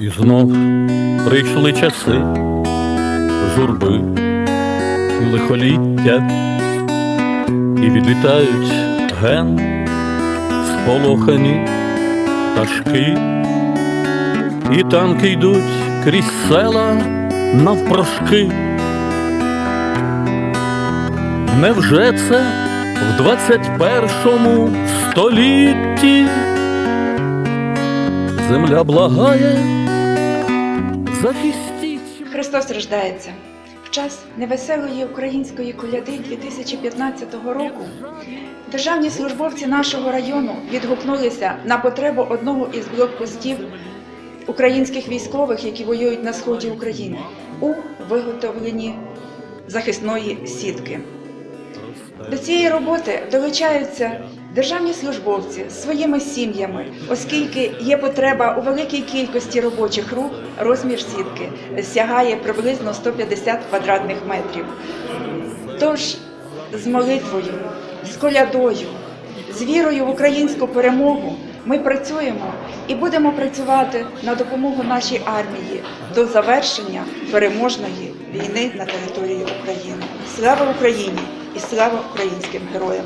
І знов прийшли часи журби і лихоліття, і відлітають ген сполохані пташки, і танки йдуть крізь села навпрошки. Невже це в 21 столітті земля благає захистіть? Христос рождається. В час невеселої української коляди 2015 року державні службовці нашого району відгукнулися на потребу одного із блокпостів українських військових, які воюють на сході України, у виготовленні захисної сітки. До цієї роботи долучаються державні службовці своїми сім'ями, оскільки є потреба у великій кількості робочих рук, розмір сітки сягає приблизно 150 квадратних метрів. Тож з молитвою, з колядою, з вірою в українську перемогу ми працюємо і будемо працювати на допомогу нашій армії до завершення переможної війни на території України. Слава Україні і слава українським героям!